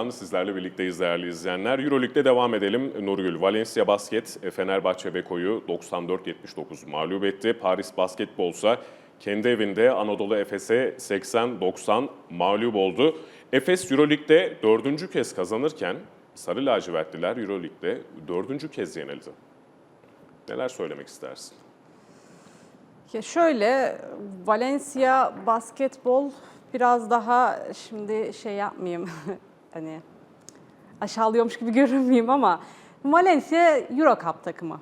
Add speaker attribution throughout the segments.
Speaker 1: Tekrardan sizlerle birlikteyiz değerli izleyenler. Euroleague'de devam edelim. Nurgül, Valencia Basket, e, Fenerbahçe Beko'yu 94-79 mağlup etti. Paris Basketbol ise kendi evinde Anadolu Efes'e 80-90 mağlup oldu. Efes Euroleague'de dördüncü kez kazanırken Sarı Lacivertliler Euroleague'de dördüncü kez yenildi. Neler söylemek istersin?
Speaker 2: Ya şöyle Valencia basketbol biraz daha şimdi şey yapmayayım hani aşağılıyormuş gibi görünmeyeyim ama Valencia Euro Cup takımı.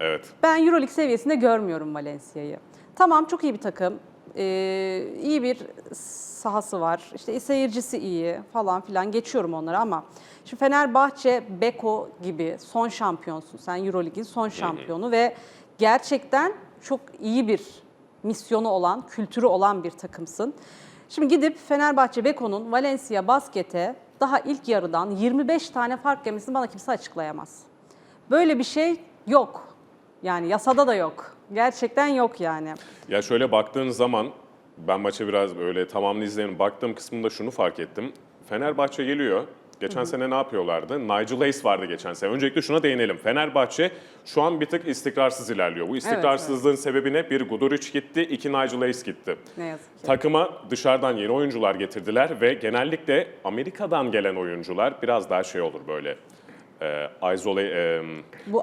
Speaker 1: Evet.
Speaker 2: Ben Euroleague seviyesinde görmüyorum Valencia'yı. Tamam çok iyi bir takım. Ee, iyi bir sahası var. İşte seyircisi iyi falan filan geçiyorum onları ama şimdi Fenerbahçe, Beko gibi son şampiyonsun. Sen Euroleague'in son şampiyonu ve gerçekten çok iyi bir misyonu olan, kültürü olan bir takımsın. Şimdi gidip Fenerbahçe Beko'nun Valencia Basket'e daha ilk yarıdan 25 tane fark yemesini bana kimse açıklayamaz. Böyle bir şey yok. Yani yasada da yok. Gerçekten yok yani.
Speaker 1: Ya şöyle baktığın zaman ben maçı biraz böyle tamamını izleyelim. Baktığım kısmında şunu fark ettim. Fenerbahçe geliyor. Geçen sene ne yapıyorlardı? Nigel Hayes vardı geçen sene. Öncelikle şuna değinelim. Fenerbahçe şu an bir tık istikrarsız ilerliyor. Bu istikrarsızlığın sebebi ne? Bir Guduric gitti, iki Nigel Hayes gitti.
Speaker 2: Ne yazık ki.
Speaker 1: Takıma dışarıdan yeni oyuncular getirdiler ve genellikle Amerika'dan gelen oyuncular biraz daha şey olur böyle. E, isole, e,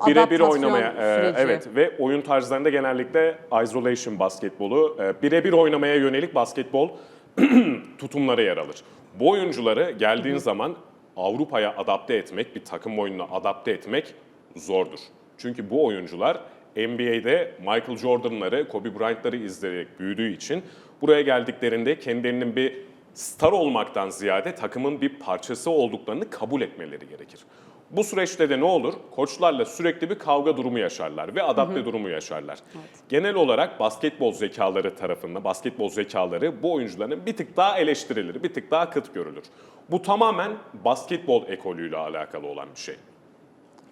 Speaker 1: birebir oynamaya, e, evet ve oyun tarzlarında genellikle isolation basketbolu, e, birebir oynamaya yönelik basketbol tutumları yer alır. Bu oyuncuları geldiğin zaman Avrupa'ya adapte etmek, bir takım oyununa adapte etmek zordur. Çünkü bu oyuncular NBA'de Michael Jordan'ları, Kobe Bryant'ları izleyerek büyüdüğü için buraya geldiklerinde kendilerinin bir star olmaktan ziyade takımın bir parçası olduklarını kabul etmeleri gerekir. Bu süreçte de ne olur? Koçlarla sürekli bir kavga durumu yaşarlar ve adapte durumu yaşarlar. Genel olarak basketbol zekaları tarafında, basketbol zekaları bu oyuncuların bir tık daha eleştirilir, bir tık daha kıt görülür. Bu tamamen basketbol ekolüyle alakalı olan bir şey.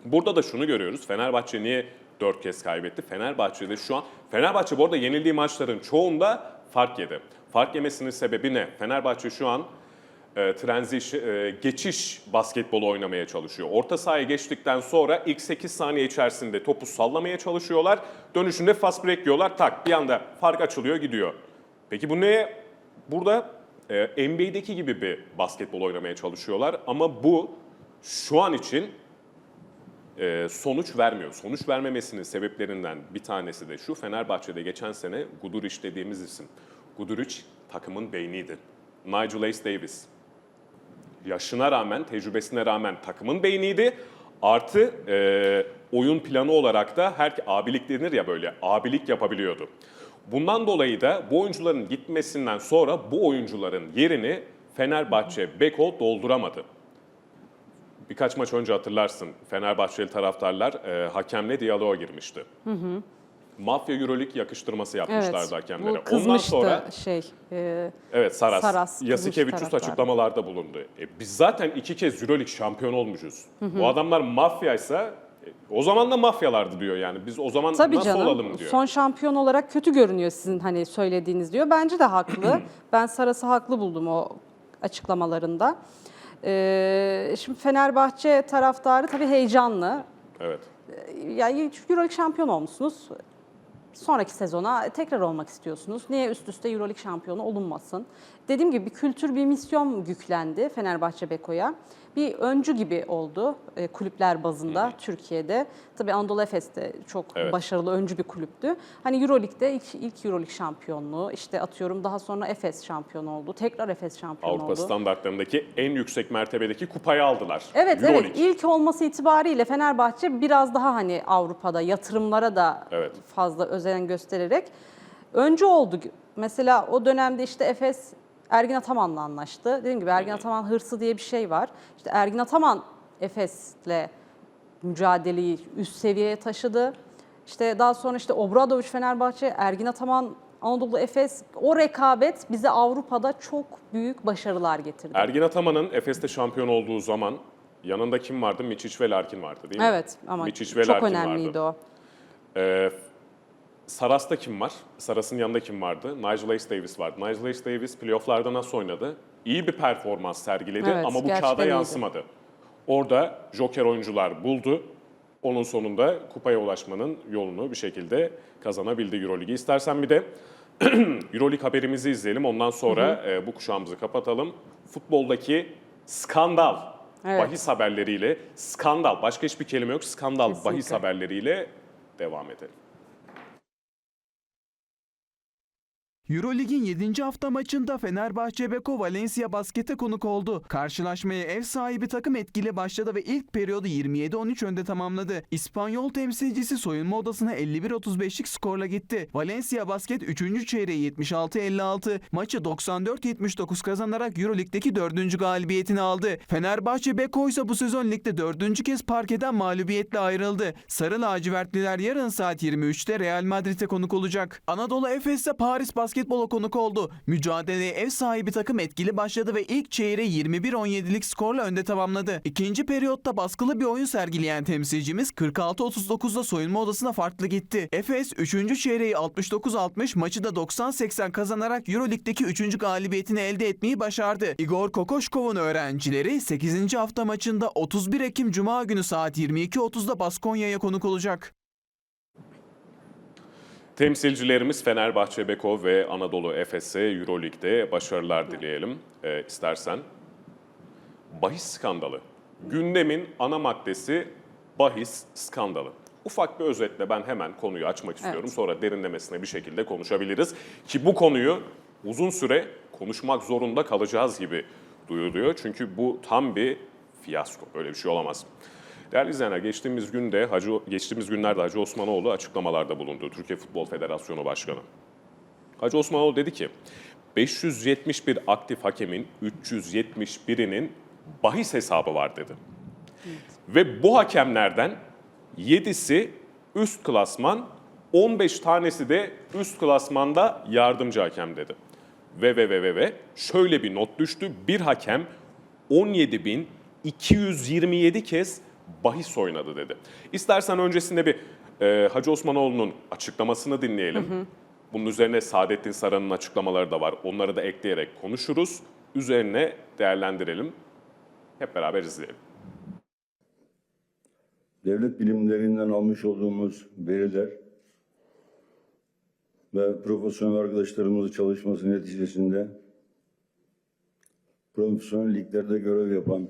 Speaker 1: Burada da şunu görüyoruz. Fenerbahçe niye 4 kez kaybetti? Fenerbahçe'de şu an Fenerbahçe bu arada yenildiği maçların çoğunda fark yedi. Fark yemesinin sebebi ne? Fenerbahçe şu an e, transition, e, geçiş basketbolu oynamaya çalışıyor. Orta sahaya geçtikten sonra ilk 8 saniye içerisinde topu sallamaya çalışıyorlar. Dönüşünde fast break yiyorlar. Tak bir anda fark açılıyor gidiyor. Peki bu neye? Burada e, NBA'deki gibi bir basketbol oynamaya çalışıyorlar. Ama bu şu an için e, sonuç vermiyor. Sonuç vermemesinin sebeplerinden bir tanesi de şu. Fenerbahçe'de geçen sene Guduric dediğimiz isim. Guduric takımın beyniydi. Nigel Ace Davis. Yaşına rağmen, tecrübesine rağmen takımın beyniydi. Artı e, oyun planı olarak da her abilik denir ya böyle abilik yapabiliyordu. Bundan dolayı da bu oyuncuların gitmesinden sonra bu oyuncuların yerini Fenerbahçe Beko dolduramadı. Birkaç maç önce hatırlarsın Fenerbahçeli taraftarlar e, hakemle diyaloğa girmişti. Mafya Euroleague yakıştırması yapmışlardı hakemlere.
Speaker 2: Bu kızmıştı
Speaker 1: Ondan sonra
Speaker 2: şey. e,
Speaker 1: evet Saras,
Speaker 2: Saras
Speaker 1: Yasikevicius
Speaker 2: taraftar.
Speaker 1: açıklamalarda bulundu. E, biz zaten iki kez Euroleague şampiyon olmuşuz. Bu adamlar mafyaysa e, o zaman da mafyalardı diyor yani. Biz o zaman
Speaker 2: Tabii
Speaker 1: nasıl
Speaker 2: canım.
Speaker 1: olalım diyor.
Speaker 2: Son şampiyon olarak kötü görünüyor sizin hani söylediğiniz diyor. Bence de haklı. ben Saras'ı haklı buldum o açıklamalarında. Ee, şimdi Fenerbahçe taraftarı tabii heyecanlı.
Speaker 1: Evet.
Speaker 2: Yani Euroleague şampiyon olmuşsunuz. Sonraki sezona tekrar olmak istiyorsunuz. Niye üst üste Euroleague şampiyonu olunmasın? Dediğim gibi bir kültür, bir misyon yüklendi Fenerbahçe Beko'ya. Bir öncü gibi oldu e, kulüpler bazında Türkiye'de. Tabii Anadolu Efes de çok
Speaker 1: Evet.
Speaker 2: başarılı öncü bir kulüptü. Hani Euroleague'de ilk, ilk Euroleague şampiyonluğu, işte atıyorum daha sonra Efes şampiyon oldu. Tekrar Efes şampiyon
Speaker 1: Avrupa
Speaker 2: oldu.
Speaker 1: standartlarındaki en yüksek mertebedeki kupayı aldılar.
Speaker 2: Evet
Speaker 1: Euroleague.
Speaker 2: evet ilk olması itibariyle Fenerbahçe biraz daha hani Avrupa'da yatırımlara da
Speaker 1: Evet.
Speaker 2: fazla özen göstererek öncü oldu. Mesela o dönemde işte Efes Ergin Ataman'la anlaştı. Dediğim gibi Ergin Ataman hırsı diye bir şey var. İşte Ergin Ataman Efes'le mücadeleyi üst seviyeye taşıdı. İşte daha sonra işte Obradoviç Fenerbahçe, Ergin Ataman Anadolu Efes o rekabet bize Avrupa'da çok büyük başarılar getirdi.
Speaker 1: Ergin Ataman'ın Efes'te şampiyon olduğu zaman yanında kim vardı? Miçic ve Larkin vardı değil mi?
Speaker 2: Evet ama
Speaker 1: Miçic ve
Speaker 2: çok
Speaker 1: Larkin
Speaker 2: önemliydi
Speaker 1: vardı.
Speaker 2: o.
Speaker 1: Ee, Saras'ta kim var? Saras'ın yanında kim vardı? Nigel Ace Davis vardı. Nigel Ace Davis playofflarda nasıl oynadı? iyi bir performans sergiledi
Speaker 2: Evet,
Speaker 1: ama bu kağıda
Speaker 2: iyiydi.
Speaker 1: yansımadı. Orada joker oyuncular buldu. Onun sonunda kupaya ulaşmanın yolunu bir şekilde kazanabildi Euroligi. İstersen bir de Euroleague haberimizi izleyelim. Ondan sonra e, bu kuşağımızı kapatalım. Futboldaki skandal,
Speaker 2: Evet.
Speaker 1: bahis haberleriyle, skandal, başka hiçbir kelime yok, skandal
Speaker 2: Kesinlikle.
Speaker 1: bahis haberleriyle devam edelim.
Speaker 3: Eurolig'in 7. hafta maçında Fenerbahçe Beko Valencia baskete konuk oldu. Karşılaşmaya ev sahibi takım etkili başladı ve ilk periyodu 27-13 önde tamamladı. İspanyol temsilcisi soyunma odasına 51-35'lik skorla gitti. Valencia basket 3. çeyreği 76-56, maçı 94-79 kazanarak Eurolig'deki 4. galibiyetini aldı. Fenerbahçe Beko ise bu sezon ligde 4. kez parkeden mağlubiyetle ayrıldı. Sarı lacivertliler yarın saat 23'te Real Madrid'e konuk olacak. Anadolu Efes ise Paris basketbola konuk oldu. Mücadeleye ev sahibi takım etkili başladı ve ilk çeyreği 21-17'lik skorla önde tamamladı. İkinci periyotta baskılı bir oyun sergileyen temsilcimiz 46-39'da soyunma odasına farklı gitti. Efes 3. çeyreği 69-60 maçı da 90-80 kazanarak Euroleague'deki 3. galibiyetini elde etmeyi başardı. Igor Kokoşkov'un öğrencileri 8. hafta maçında 31 Ekim Cuma günü saat 22.30'da Baskonya'ya konuk olacak.
Speaker 1: Temsilcilerimiz Fenerbahçe Beko ve Anadolu Efes'e Euroleague'de başarılar dileyelim e, istersen. Bahis skandalı. Gündemin ana maddesi bahis skandalı. Ufak bir özetle ben hemen konuyu açmak istiyorum.
Speaker 2: Evet.
Speaker 1: Sonra derinlemesine bir şekilde konuşabiliriz. Ki bu konuyu uzun süre konuşmak zorunda kalacağız gibi duyuluyor. Çünkü bu tam bir fiyasko. Böyle bir şey olamaz. Değerli izleyenler geçtiğimiz günde Hacı, geçtiğimiz günlerde Hacı Osmanoğlu açıklamalarda bulundu. Türkiye Futbol Federasyonu Başkanı. Hacı Osmanoğlu dedi ki 571 aktif hakemin 371'inin bahis hesabı var dedi. Ve bu hakemlerden 7'si üst klasman, 15 tanesi de üst klasmanda yardımcı hakem dedi. Ve ve ve ve ve şöyle bir not düştü. Bir hakem 17.227 kez bahis oynadı dedi. İstersen öncesinde bir e, Hacı Osmanoğlu'nun açıklamasını dinleyelim. Bunun üzerine Saadettin Saran'ın açıklamaları da var. Onları da ekleyerek konuşuruz. Üzerine değerlendirelim. Hep beraber izleyelim.
Speaker 4: devlet bilimlerinden almış olduğumuz veriler ve profesyonel arkadaşlarımızın çalışması neticesinde profesyonel liglerde görev yapan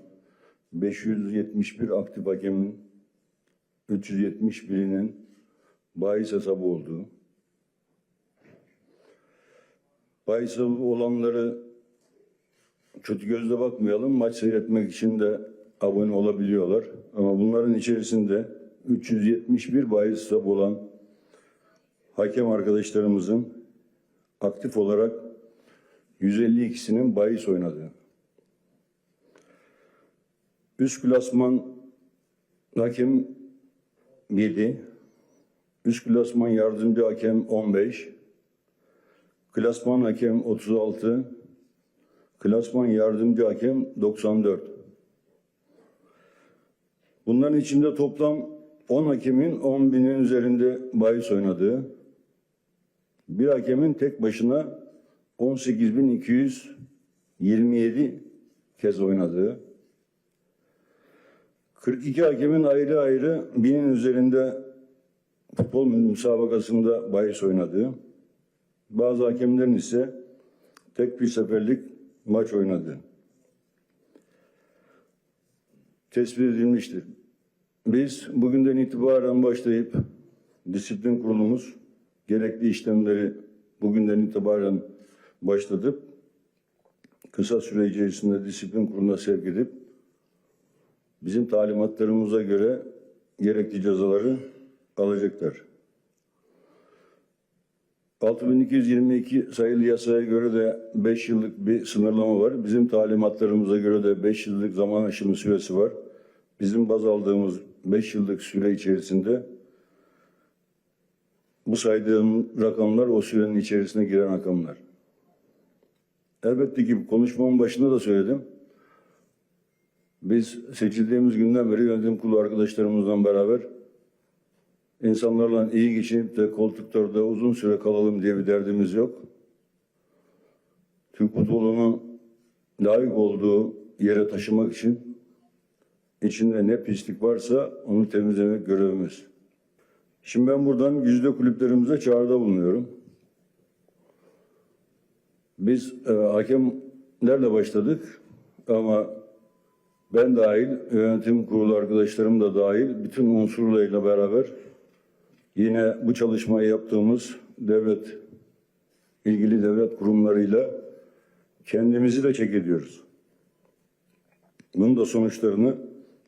Speaker 4: 571 aktif hakemin 371'inin bahis hesabı olduğu, bahis olanları kötü gözle bakmayalım. Maç seyretmek için de abone olabiliyorlar. Ama bunların içerisinde 371 bahis hesabı olan hakem arkadaşlarımızın aktif olarak 152'sinin bahis oynadığı. Üst klasman hakem 7, üst klasman yardımcı hakem 15, klasman hakem 36, Klasman yardımcı hakem 94. Bunların içinde toplam 10 hakemin 10 binin üzerinde bahis oynadığı, bir hakemin tek başına 18.227 kez oynadığı, 42 hakemin ayrı ayrı binin üzerinde futbol müsabakasında bahis oynadığı, bazı hakemlerin ise tek bir seferlik maç oynadı. Tespit edilmiştir. Biz bugünden itibaren başlayıp disiplin kurulumuz gerekli işlemleri bugünden itibaren başlatıp kısa süre içerisinde disiplin kuruluna sevk edip bizim talimatlarımıza göre gerekli cezaları alacaklar. 6222 sayılı yasaya göre de 5 yıllık bir sınırlama var. Bizim talimatlarımıza göre de 5 yıllık zaman aşımı süresi var. Bizim baz aldığımız 5 yıllık süre içerisinde bu saydığım rakamlar o sürenin içerisine giren rakamlar. Elbette ki konuşmamın başında da söyledim. Biz seçildiğimiz günden beri yönetim kurulu arkadaşlarımızla beraber İnsanlarla iyi geçinip de koltuklarda uzun süre kalalım diye bir derdimiz yok. Türk futbolunu layık olduğu yere taşımak için içinde ne pislik varsa onu temizlemek görevimiz. Şimdi ben buradan güzide kulüplerimize çağrıda bulunuyorum. Biz e, hakemlerle başladık ama ben dahil, yönetim kurulu arkadaşlarım da dahil bütün unsurlarıyla beraber yine bu çalışmayı yaptığımız devlet, ilgili devlet kurumlarıyla kendimizi de çek ediyoruz. Bunun da sonuçlarını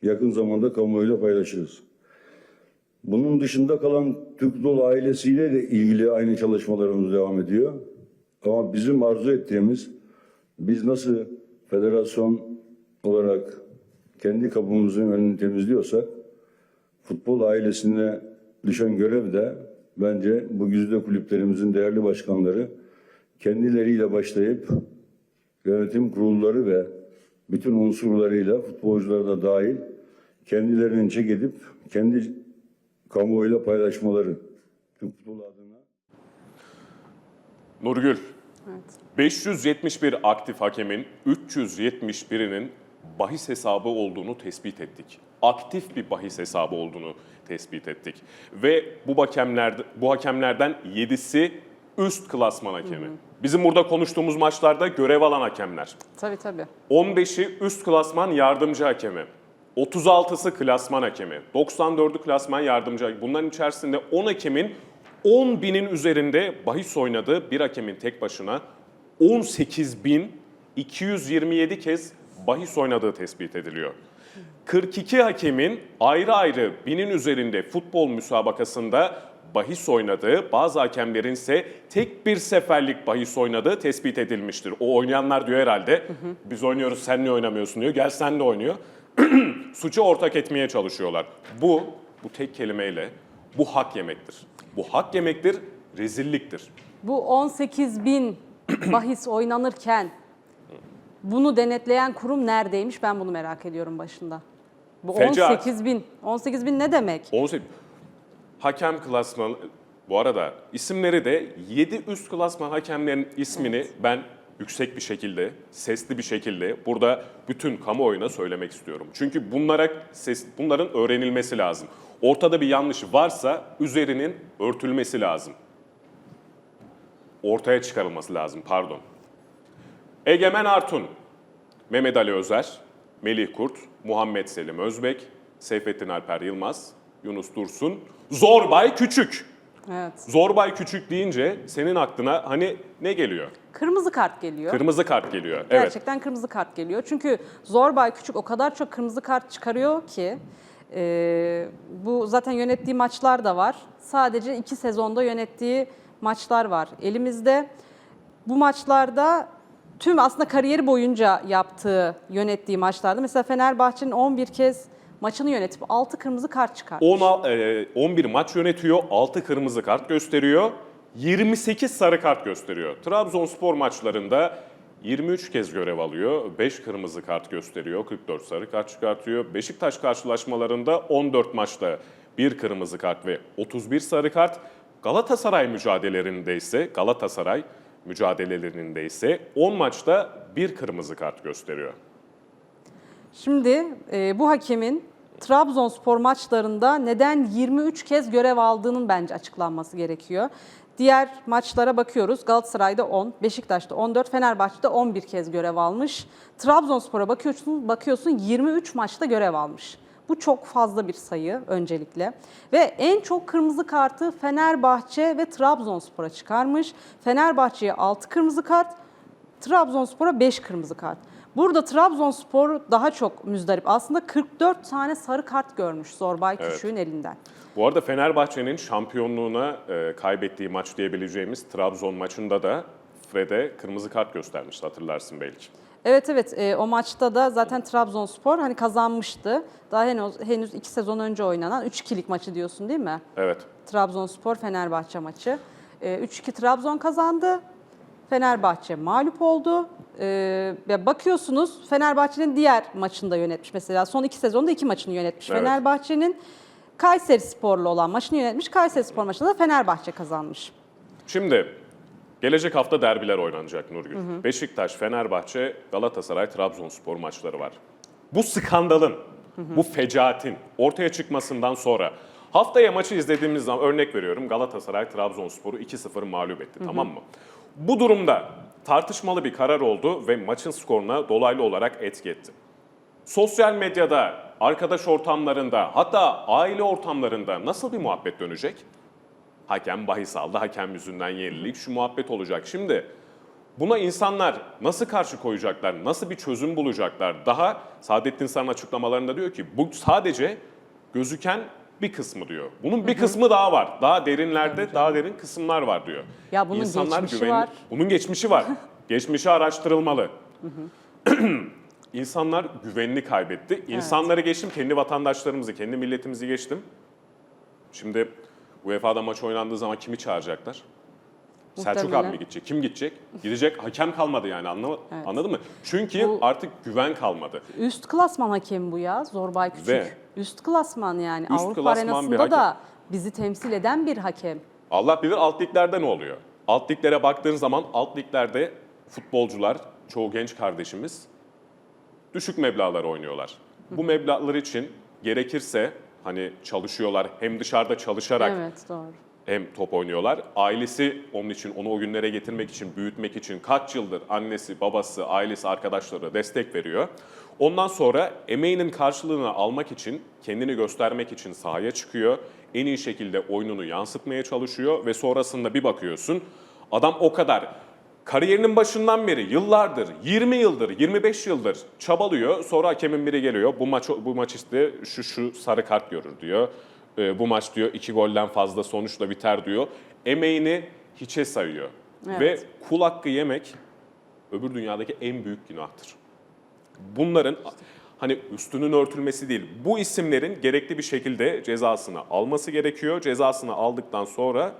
Speaker 4: yakın zamanda kamuoyuyla paylaşırız. Bunun dışında kalan Türk Futbol ailesiyle de ilgili aynı çalışmalarımız devam ediyor. Ama bizim arzu ettiğimiz, biz nasıl federasyon olarak kendi kapımızın önünü temizliyorsak, futbol ailesine düşen görev de bence bu güzide kulüplerimizin değerli başkanları kendileriyle başlayıp yönetim kurulları ve bütün unsurlarıyla futbolcular da dahil kendilerinin çek edip kendi kamuoyuyla paylaşmaları. Türk futbolu adına.
Speaker 1: Nurgül,
Speaker 2: Evet.
Speaker 1: 571 aktif hakemin 371'inin bahis hesabı olduğunu tespit ettik. Aktif bir bahis hesabı olduğunu tespit ettik. Ve bu hakemler bu hakemlerden 7'si üst klasman hakemi. Bizim burada konuştuğumuz maçlarda görev alan hakemler.
Speaker 2: Tabii tabii.
Speaker 1: 15'i üst klasman yardımcı hakemi. 36'sı klasman hakemi. 94'ü klasman yardımcı hakemi. Bunların içerisinde 10 hakemin 10 binin üzerinde bahis oynadığı bir hakemin tek başına 18.227 kez bahis oynadığı tespit ediliyor. 42 hakemin ayrı ayrı binin üzerinde futbol müsabakasında bahis oynadığı, bazı hakemlerin ise tek bir seferlik bahis oynadığı tespit edilmiştir. O oynayanlar diyor herhalde, biz oynuyoruz sen niye oynamıyorsun diyor, gel sen de oynuyor. Suçu ortak etmeye çalışıyorlar. Bu, bu tek kelimeyle bu hak yemektir. Bu hak yemektir, rezilliktir.
Speaker 2: Bu 18 bin bahis oynanırken bunu denetleyen kurum neredeymiş ben bunu merak ediyorum başında. Bu
Speaker 1: Fecaat.
Speaker 2: 18 bin. 18 bin ne demek?
Speaker 1: 18 hakem klasmanı bu arada isimleri de 7 üst klasman hakemlerin ismini ben yüksek bir şekilde, sesli bir şekilde burada bütün kamuoyuna söylemek istiyorum. Çünkü bunlara ses, bunların öğrenilmesi lazım. Ortada bir yanlış varsa üzerinin örtülmesi lazım. Ortaya çıkarılması lazım, pardon. Egemen Artun, Mehmet Ali Özer, Melih Kurt, Muhammed Selim Özbek, Seyfettin Alper Yılmaz, Yunus Dursun, Zorbay Küçük.
Speaker 2: Evet.
Speaker 1: Zorbay Küçük deyince senin aklına hani ne geliyor?
Speaker 2: Kırmızı kart geliyor.
Speaker 1: Kırmızı kart geliyor. Evet.
Speaker 2: Gerçekten kırmızı kart geliyor. Çünkü Zorbay Küçük o kadar çok kırmızı kart çıkarıyor ki e, bu zaten yönettiği maçlar da var. Sadece iki sezonda yönettiği maçlar var elimizde. Bu maçlarda tüm aslında kariyeri boyunca yaptığı, yönettiği maçlarda mesela Fenerbahçe'nin 11 kez maçını yönetip 6 kırmızı kart çıkartmış.
Speaker 1: 10, e, 11 maç yönetiyor, 6 kırmızı kart gösteriyor, 28 sarı kart gösteriyor. Trabzonspor maçlarında 23 kez görev alıyor, 5 kırmızı kart gösteriyor, 44 sarı kart çıkartıyor. Beşiktaş karşılaşmalarında 14 maçta 1 kırmızı kart ve 31 sarı kart. Galatasaray mücadelelerinde ise Galatasaray mücadelelerinde ise 10 maçta 1 kırmızı kart gösteriyor.
Speaker 2: Şimdi e, bu hakemin Trabzonspor maçlarında neden 23 kez görev aldığının bence açıklanması gerekiyor. Diğer maçlara bakıyoruz. Galatasaray'da 10, Beşiktaş'ta 14, Fenerbahçe'de 11 kez görev almış. Trabzonspor'a bakıyorsun, bakıyorsun 23 maçta görev almış. Bu çok fazla bir sayı öncelikle. Ve en çok kırmızı kartı Fenerbahçe ve Trabzonspor'a çıkarmış. Fenerbahçe'ye 6 kırmızı kart, Trabzonspor'a 5 kırmızı kart. Burada Trabzonspor daha çok müzdarip. Aslında 44 tane sarı kart görmüş Zorbay
Speaker 1: Evet.
Speaker 2: Küçük'ün elinden.
Speaker 1: Bu arada Fenerbahçe'nin şampiyonluğuna e, kaybettiği maç diyebileceğimiz Trabzon maçında da Fred'e kırmızı kart göstermişti hatırlarsın belki.
Speaker 2: Evet evet e, o maçta da zaten Trabzonspor hani kazanmıştı. Daha henüz, henüz iki sezon önce oynanan 3-2'lik maçı diyorsun değil mi?
Speaker 1: Evet.
Speaker 2: Trabzonspor Fenerbahçe maçı. E, 3-2 Trabzon kazandı. Fenerbahçe mağlup oldu. E, ve bakıyorsunuz Fenerbahçe'nin diğer maçında yönetmiş mesela. Son iki sezonda iki maçını yönetmiş.
Speaker 1: Evet.
Speaker 2: Fenerbahçe'nin Kayseri Spor'la olan maçını yönetmiş. Kayseri Spor maçında da Fenerbahçe kazanmış.
Speaker 1: Şimdi Gelecek hafta derbiler oynanacak Nurgül. Beşiktaş, Fenerbahçe, Galatasaray, Trabzonspor maçları var. Bu skandalın, bu fecaatin ortaya çıkmasından sonra haftaya maçı izlediğimiz zaman örnek veriyorum Galatasaray Trabzonspor'u 2-0 mağlup etti tamam mı? Bu durumda tartışmalı bir karar oldu ve maçın skoruna dolaylı olarak etki etti. Sosyal medyada, arkadaş ortamlarında, hatta aile ortamlarında nasıl bir muhabbet dönecek? Hakem bahis aldı, hakem yüzünden yenilik, şu muhabbet olacak. Şimdi buna insanlar nasıl karşı koyacaklar, nasıl bir çözüm bulacaklar? Daha Saadettin Sarı'nın açıklamalarında diyor ki bu sadece gözüken bir kısmı diyor. Bunun bir kısmı daha var. Daha derinlerde daha derin kısımlar var diyor.
Speaker 2: Ya bunun geçmişi var.
Speaker 1: Bunun geçmişi var. geçmişi araştırılmalı. İnsanlar güvenini kaybetti. İnsanları geçtim, kendi vatandaşlarımızı, kendi milletimizi geçtim. Şimdi UEFA'da maç oynandığı zaman kimi çağıracaklar? Selçuk abi
Speaker 2: Muhtemelen.
Speaker 1: mi gidecek? Kim gidecek? Gidecek hakem kalmadı yani anlama, anladın mı? Çünkü
Speaker 2: Bu-
Speaker 1: artık güven kalmadı.
Speaker 2: Üst klasman hakem bu ya. Zorbay Küçük.
Speaker 1: Ve-
Speaker 2: Üst klasman yani.
Speaker 1: Üst
Speaker 2: Avrupa
Speaker 1: klasman
Speaker 2: arenasında da bizi temsil eden bir hakem.
Speaker 1: Allah bilir alt liglerde ne oluyor? Alt liglere baktığın zaman alt liglerde futbolcular, çoğu genç kardeşimiz düşük meblağlar oynuyorlar. Bu meblağlar için gerekirse hani çalışıyorlar hem dışarıda çalışarak
Speaker 2: Evet doğru.
Speaker 1: hem top oynuyorlar. Ailesi onun için onu o günlere getirmek için, büyütmek için kaç yıldır annesi, babası, ailesi, arkadaşları destek veriyor. Ondan sonra emeğinin karşılığını almak için, kendini göstermek için sahaya çıkıyor. En iyi şekilde oyununu yansıtmaya çalışıyor ve sonrasında bir bakıyorsun adam o kadar kariyerinin başından beri yıllardır, 20 yıldır, 25 yıldır çabalıyor. Sonra hakemin biri geliyor. Bu maç bu maç işte şu şu sarı kart görür diyor. Ee, bu maç diyor iki golden fazla sonuçla biter diyor. Emeğini hiçe sayıyor.
Speaker 2: Evet.
Speaker 1: Ve kul hakkı yemek öbür dünyadaki en büyük günahtır. Bunların hani üstünün örtülmesi değil, bu isimlerin gerekli bir şekilde cezasını alması gerekiyor. Cezasını aldıktan sonra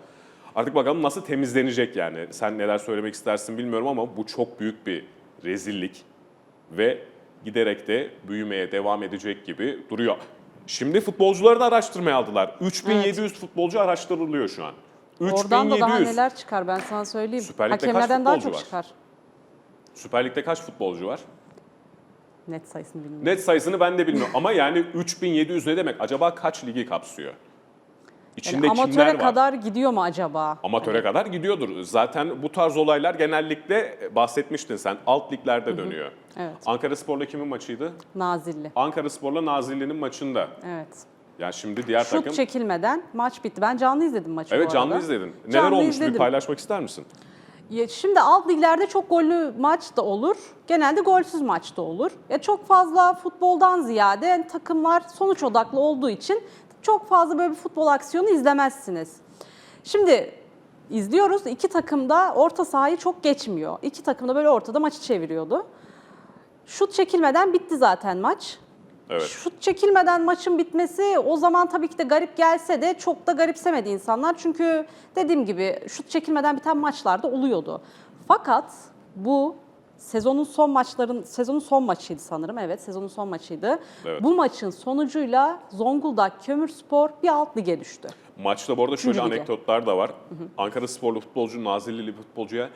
Speaker 1: artık bakalım nasıl temizlenecek yani. Sen neler söylemek istersin bilmiyorum ama bu çok büyük bir rezillik ve giderek de büyümeye devam edecek gibi duruyor. Şimdi futbolcuları da araştırmaya aldılar. 3700 futbolcu araştırılıyor şu an.
Speaker 2: Oradan da daha
Speaker 1: 3700.
Speaker 2: neler çıkar ben sana söyleyeyim.
Speaker 1: Süper Lig'de
Speaker 2: Hakemlerden daha çok
Speaker 1: var?
Speaker 2: çıkar.
Speaker 1: Süper Lig'de kaç futbolcu var?
Speaker 2: Net sayısını bilmiyorum.
Speaker 1: Net sayısını ben de bilmiyorum ama yani 3700 ne demek? Acaba kaç ligi kapsıyor? İçinde
Speaker 2: Yani
Speaker 1: kimler
Speaker 2: amatöre
Speaker 1: var?
Speaker 2: kadar gidiyor mu acaba?
Speaker 1: Amatöre kadar gidiyordur. Zaten bu tarz olaylar genellikle bahsetmiştin sen alt liglerde dönüyor.
Speaker 2: Evet.
Speaker 1: Ankara Spor'la kimin maçıydı?
Speaker 2: Nazilli.
Speaker 1: Ankara Spor'la Nazilli'nin maçında.
Speaker 2: Evet.
Speaker 1: Yani şimdi diğer
Speaker 2: Şut
Speaker 1: takım...
Speaker 2: çekilmeden maç bitti. Ben canlı izledim maçı
Speaker 1: Evet canlı izledin. Neler
Speaker 2: Canlı
Speaker 1: olmuş bir
Speaker 2: izledim.
Speaker 1: paylaşmak ister misin?
Speaker 2: Ya şimdi alt liglerde çok gollü maç da olur. Genelde golsüz maç da olur. Ya çok fazla futboldan ziyade takımlar sonuç odaklı olduğu için çok fazla böyle bir futbol aksiyonu izlemezsiniz. Şimdi izliyoruz. İki takım da orta sahayı çok geçmiyor. İki takım da böyle ortada maçı çeviriyordu. Şut çekilmeden bitti zaten maç.
Speaker 1: Evet.
Speaker 2: Şut çekilmeden maçın bitmesi o zaman tabii ki de garip gelse de çok da garipsemedi insanlar. Çünkü dediğim gibi şut çekilmeden biten maçlarda oluyordu. Fakat bu sezonun son maçların sezonun son maçıydı sanırım. Evet, sezonun son maçıydı.
Speaker 1: Evet.
Speaker 2: Bu maçın sonucuyla Zonguldak Kömürspor bir alt lige düştü.
Speaker 1: Maçta bu arada şöyle
Speaker 2: Üçüncü lige.
Speaker 1: anekdotlar da var. Ankara Sporlu futbolcu Nazilli futbolcuya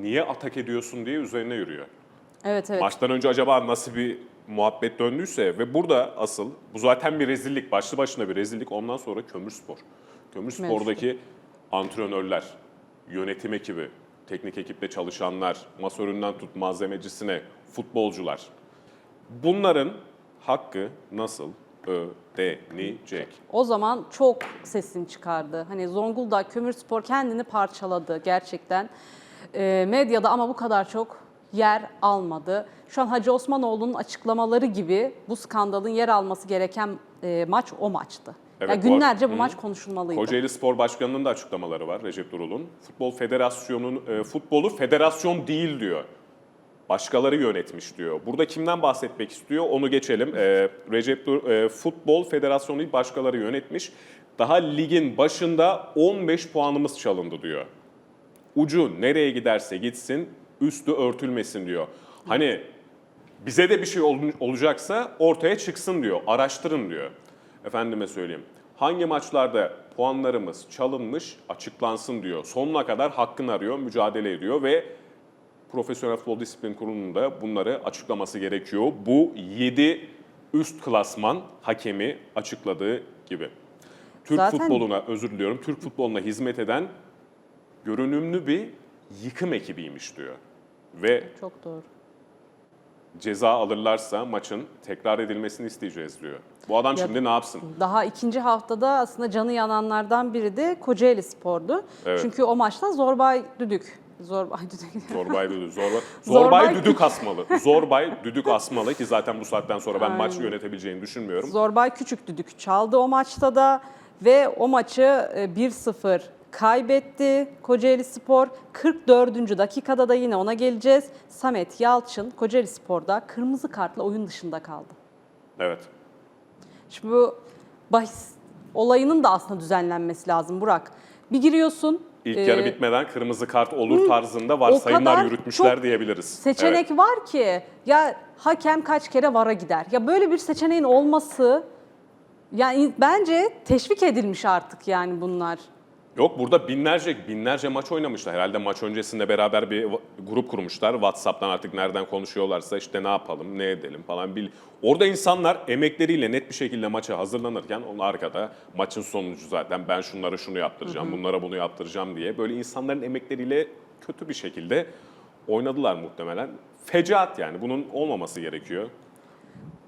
Speaker 1: niye atak ediyorsun diye üzerine yürüyor.
Speaker 2: Evet, evet.
Speaker 1: Maçtan önce acaba nasıl bir muhabbet döndüyse ve burada asıl bu zaten bir rezillik, başlı başına bir rezillik. Ondan sonra Kömürspor. Kömürspor'daki antrenörler, yönetim ekibi, teknik ekipte çalışanlar, masöründen tut malzemecisine, futbolcular. Bunların hakkı nasıl ödenecek?
Speaker 2: O zaman çok sesini çıkardı. Hani Zonguldak Kömürspor kendini parçaladı gerçekten. Ee, medyada ama bu kadar çok yer almadı. Şu an Hacı Osmanoğlu'nun açıklamaları gibi bu skandalın yer alması gereken e, maç o maçtı.
Speaker 1: Evet,
Speaker 2: yani
Speaker 1: bu-
Speaker 2: günlerce bu
Speaker 1: Hı.
Speaker 2: maç konuşulmalıydı.
Speaker 1: Kocaeli Spor Başkanı'nın da açıklamaları var Recep Durul'un. Futbol Federasyonu'nun e, futbolu federasyon değil diyor. Başkaları yönetmiş diyor. Burada kimden bahsetmek istiyor onu geçelim. E, Recep Dur e, Futbol Federasyonu değil başkaları yönetmiş. Daha ligin başında 15 puanımız çalındı diyor. Ucu nereye giderse gitsin üstü örtülmesin diyor. Hani bize de bir şey ol- olacaksa ortaya çıksın diyor. Araştırın diyor. Efendime söyleyeyim. Hangi maçlarda puanlarımız çalınmış açıklansın diyor. Sonuna kadar hakkını arıyor, mücadele ediyor ve Profesyonel Futbol Disiplin Kurulu'nun da bunları açıklaması gerekiyor. Bu 7 üst klasman hakemi açıkladığı gibi. Türk
Speaker 2: Zaten-
Speaker 1: futboluna, özür diliyorum, Türk futboluna hizmet eden görünümlü bir yıkım ekibiymiş diyor. Ve
Speaker 2: Çok doğru.
Speaker 1: Ceza alırlarsa maçın tekrar edilmesini isteyeceğiz diyor. Bu adam
Speaker 2: Ya-
Speaker 1: şimdi ne yapsın?
Speaker 2: Daha ikinci haftada aslında canı yananlardan biri de Kocaeli Spor'du.
Speaker 1: Evet.
Speaker 2: Çünkü o maçta Zorbay Düdük. Zorbay Düdük.
Speaker 1: Zorbay düdük. Zorbay,
Speaker 2: Zorbay-
Speaker 1: zorbay düdük asmalı. Zorbay düdük asmalı ki zaten bu saatten sonra ben maç yönetebileceğini düşünmüyorum.
Speaker 2: Zorbay Küçük Düdük çaldı o maçta da ve o maçı e, 1-0 kaybetti Kocaeli Spor. 44. dakikada da yine ona geleceğiz. Samet Yalçın Kocaeli Spor'da kırmızı kartla oyun dışında kaldı.
Speaker 1: Evet.
Speaker 2: Şimdi bu bahis olayının da aslında düzenlenmesi lazım Burak. Bir giriyorsun.
Speaker 1: İlk
Speaker 2: e,
Speaker 1: yarı bitmeden kırmızı kart olur tarzında varsayımlar yürütmüşler
Speaker 2: çok
Speaker 1: diyebiliriz.
Speaker 2: Seçenek
Speaker 1: Evet.
Speaker 2: var ki ya hakem kaç kere vara gider. Ya böyle bir seçeneğin olması yani bence teşvik edilmiş artık yani bunlar.
Speaker 1: Yok burada binlerce binlerce maç oynamışlar. Herhalde maç öncesinde beraber bir grup kurmuşlar. WhatsApp'tan artık nereden konuşuyorlarsa işte ne yapalım, ne edelim falan. Bil. Orada insanlar emekleriyle net bir şekilde maça hazırlanırken onun arkada maçın sonucu zaten ben şunlara şunu yaptıracağım, bunlara bunu yaptıracağım diye böyle insanların emekleriyle kötü bir şekilde oynadılar muhtemelen. Fecaat yani bunun olmaması gerekiyor.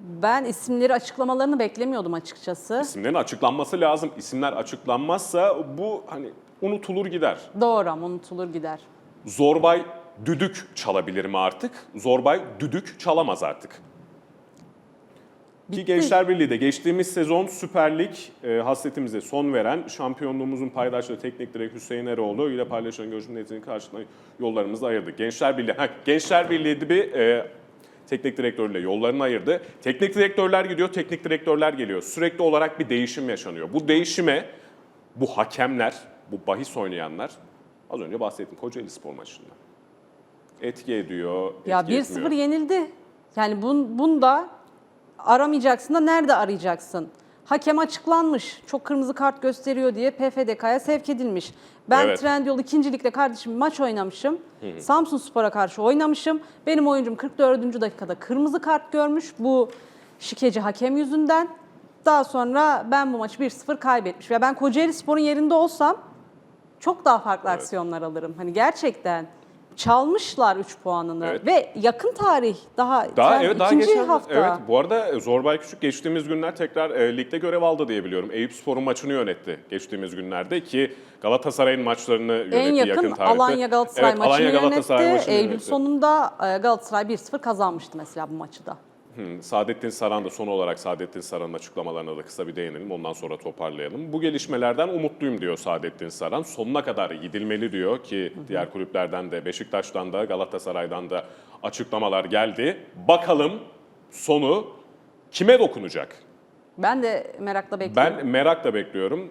Speaker 2: Ben isimleri açıklamalarını beklemiyordum açıkçası.
Speaker 1: İsimlerin açıklanması lazım. İsimler açıklanmazsa bu hani unutulur gider.
Speaker 2: Doğru ama unutulur gider.
Speaker 1: Zorbay düdük çalabilir mi artık? Zorbay düdük çalamaz artık. Ki
Speaker 2: Bitti.
Speaker 1: Gençler Birliği de geçtiğimiz sezon Süper Lig e, hasretimize son veren şampiyonluğumuzun paydaşları teknik direktör Hüseyin Eroğlu ile paylaşılan görüşün netinin karşılığında yollarımızı ayırdık. Gençler Birliği, ha, Gençler Birliği de bir e, teknik direktörle yollarını ayırdı. Teknik direktörler gidiyor, teknik direktörler geliyor. Sürekli olarak bir değişim yaşanıyor. Bu değişime bu hakemler, bu bahis oynayanlar az önce bahsettim Kocaeli Spor maçında. Etki ediyor, etki
Speaker 2: Ya
Speaker 1: etmiyor.
Speaker 2: 1-0 yenildi. Yani bun, bunda aramayacaksın da nerede arayacaksın? Hakem açıklanmış. Çok kırmızı kart gösteriyor diye PFDK'ya sevk edilmiş. Ben
Speaker 1: Evet.
Speaker 2: Trendyol ikincilikte kardeşim maç oynamışım. Samsun Spor'a karşı oynamışım. Benim oyuncum 44. dakikada kırmızı kart görmüş. Bu şikeci hakem yüzünden. Daha sonra ben bu maçı 1-0 kaybetmiş. Ve ben Kocaeli Spor'un yerinde olsam çok daha farklı aksiyonlar alırım. Hani gerçekten çalmışlar 3 puanını
Speaker 1: Evet.
Speaker 2: ve yakın tarih daha,
Speaker 1: Daha
Speaker 2: yani
Speaker 1: evet daha
Speaker 2: ikinci
Speaker 1: geçen
Speaker 2: hafta.
Speaker 1: evet bu arada e, Zorbay Küçük geçtiğimiz günler tekrar e, ligde görev aldı diye biliyorum. Eyüp Spor'un maçını yönetti geçtiğimiz günlerde ki Galatasaray'ın maçlarını yönetti
Speaker 2: en yakın,
Speaker 1: tarihte.
Speaker 2: Alanya Galatasaray
Speaker 1: evet,
Speaker 2: maçını
Speaker 1: Alanya Galatasaray
Speaker 2: yönetti.
Speaker 1: maçını
Speaker 2: Eylül
Speaker 1: yönetti.
Speaker 2: sonunda e, Galatasaray 1-0 kazanmıştı mesela bu maçı da.
Speaker 1: Hı, Saadettin Saran da son olarak Saadettin Saran'ın açıklamalarına da kısa bir değinelim. Ondan sonra toparlayalım. Bu gelişmelerden umutluyum diyor Saadettin Saran. Sonuna kadar gidilmeli diyor ki diğer kulüplerden de Beşiktaş'tan da Galatasaray'dan da açıklamalar geldi. Bakalım sonu kime dokunacak?
Speaker 2: Ben de merakla bekliyorum.
Speaker 1: Ben merakla bekliyorum.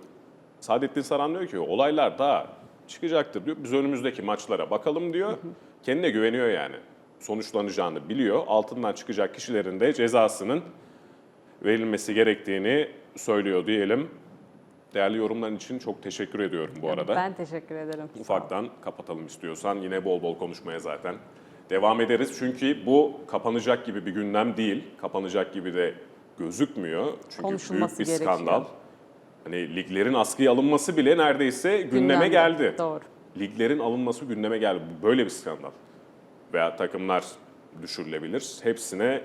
Speaker 1: Saadettin Saran diyor ki olaylar daha çıkacaktır diyor. Biz önümüzdeki maçlara bakalım diyor. Kendine güveniyor yani. Sonuçlanacağını biliyor. Altından çıkacak kişilerin de cezasının verilmesi gerektiğini söylüyor diyelim. Değerli yorumların için çok teşekkür ediyorum bu arada.
Speaker 2: Ben teşekkür ederim.
Speaker 1: Ufaktan kapatalım istiyorsan. Yine bol bol konuşmaya zaten devam ederiz. Çünkü bu kapanacak gibi bir gündem değil. Kapanacak gibi de gözükmüyor. Çünkü büyük bir
Speaker 2: gerekiyor.
Speaker 1: skandal. Hani liglerin askıya alınması bile neredeyse gündeme
Speaker 2: Gündemde,
Speaker 1: geldi.
Speaker 2: doğru.
Speaker 1: Liglerin alınması gündeme geldi. Böyle bir skandal. Veya takımlar düşürülebilir. Hepsine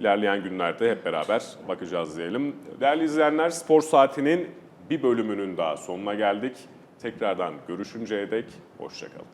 Speaker 1: ilerleyen günlerde hep beraber bakacağız diyelim. Değerli izleyenler Spor Saati'nin bir bölümünün daha sonuna geldik. Tekrardan görüşünceye dek hoşçakalın.